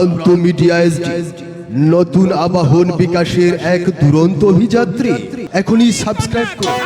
প্রান্ত media SD নতুন আবাহন বিকাশের এক দুরন্ত অভিযাত্রী। এখনই সাবস্ক্রাইব করুন।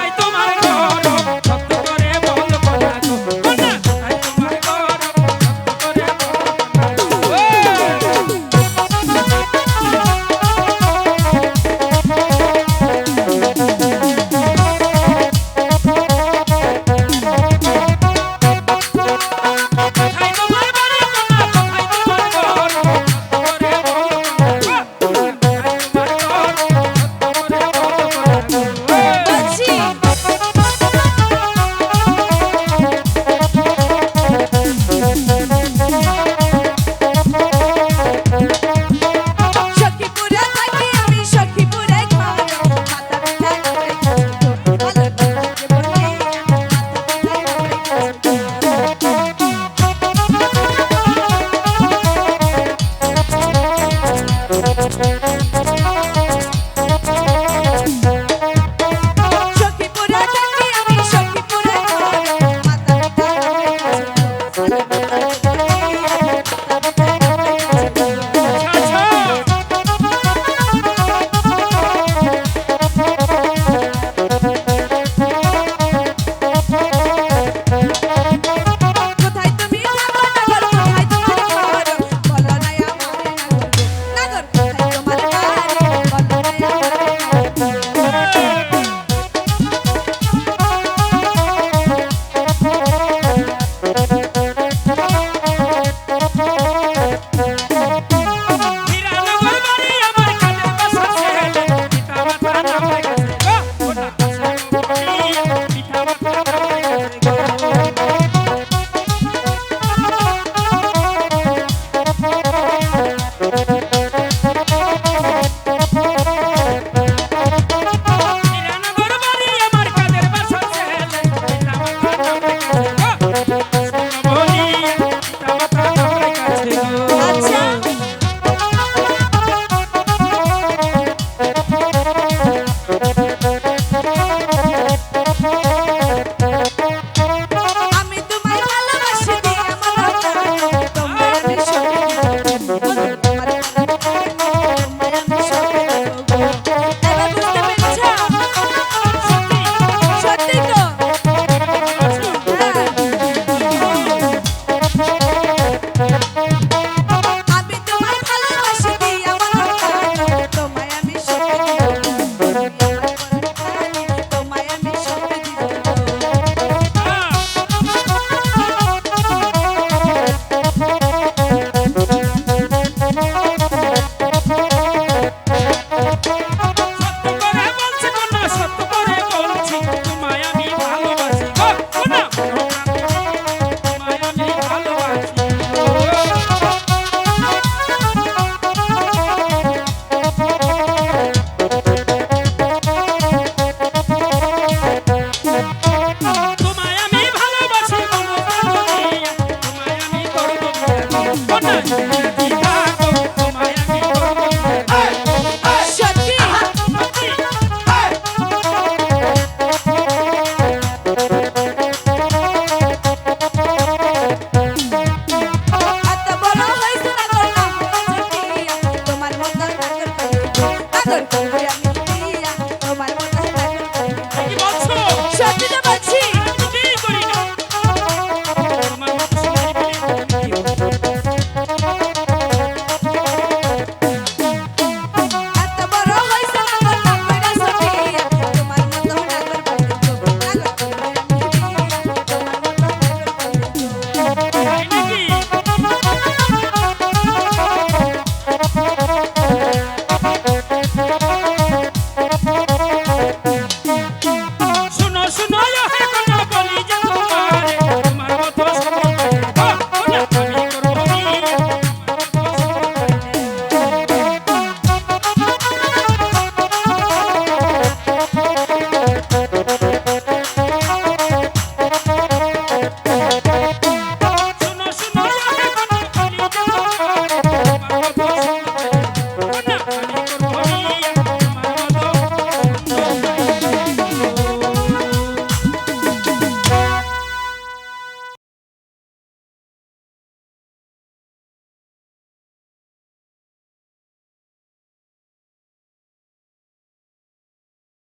বাঁচি পাচ্ছি